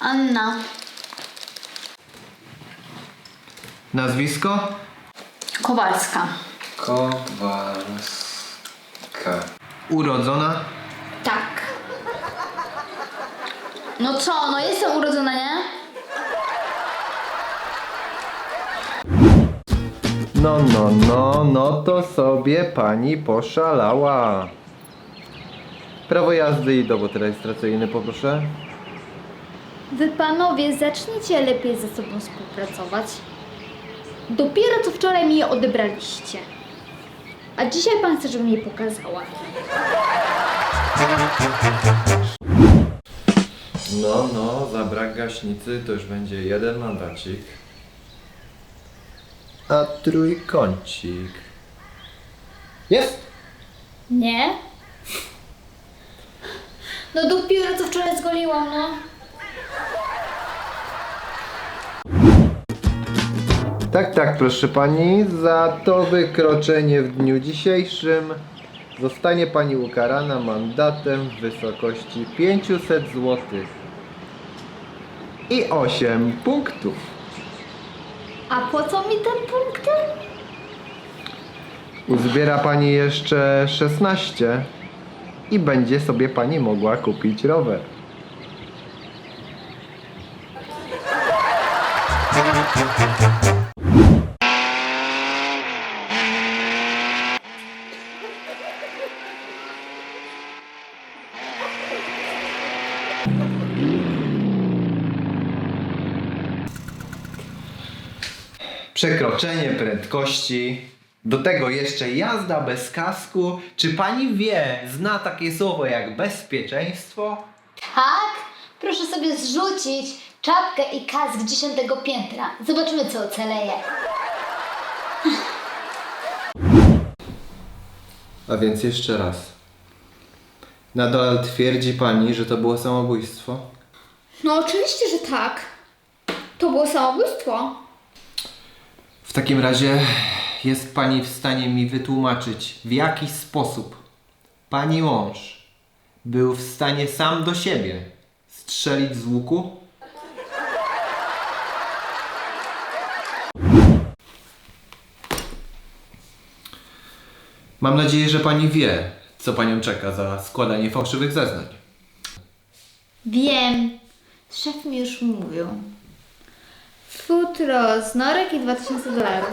Anna. Nazwisko? Kowalska. Kowalska. Urodzona? Tak. No co, no jestem urodzona, nie? No, no, no, no to sobie pani poszalała. Prawo jazdy i dowód rejestracyjny poproszę. Wy panowie zacznijcie lepiej ze sobą współpracować. Dopiero co wczoraj mi je odebraliście. A dzisiaj pan chce, żebym je pokazała. No, no, za brak gaśnicy to już będzie jeden mandacik. A trójkącik. Jest! Nie? No dopiero co wczoraj zgoliłam, no. Tak, tak, proszę pani, za to wykroczenie w dniu dzisiejszym zostanie pani ukarana mandatem w wysokości 500 zł i 8 punktów. A po co mi ten punkt? Uzbiera pani jeszcze 16 i będzie sobie pani mogła kupić rower. Przekroczenie prędkości. Do tego jeszcze jazda bez kasku. Czy pani wie, zna takie słowo jak bezpieczeństwo? Tak? Proszę sobie zrzucić czapkę i kask dziesiątego piętra. Zobaczymy, co ocaleje. A więc jeszcze raz. Nadal twierdzi pani, że to było samobójstwo? No oczywiście, że tak. To było samobójstwo. W takim razie jest pani w stanie mi wytłumaczyć, w jaki sposób pani mąż był w stanie sam do siebie strzelić z łuku? Mam nadzieję, że pani wie, co panią czeka za składanie fałszywych zeznań? Wiem, szef mi już mówił. Futro z norek i 2000 dolarów.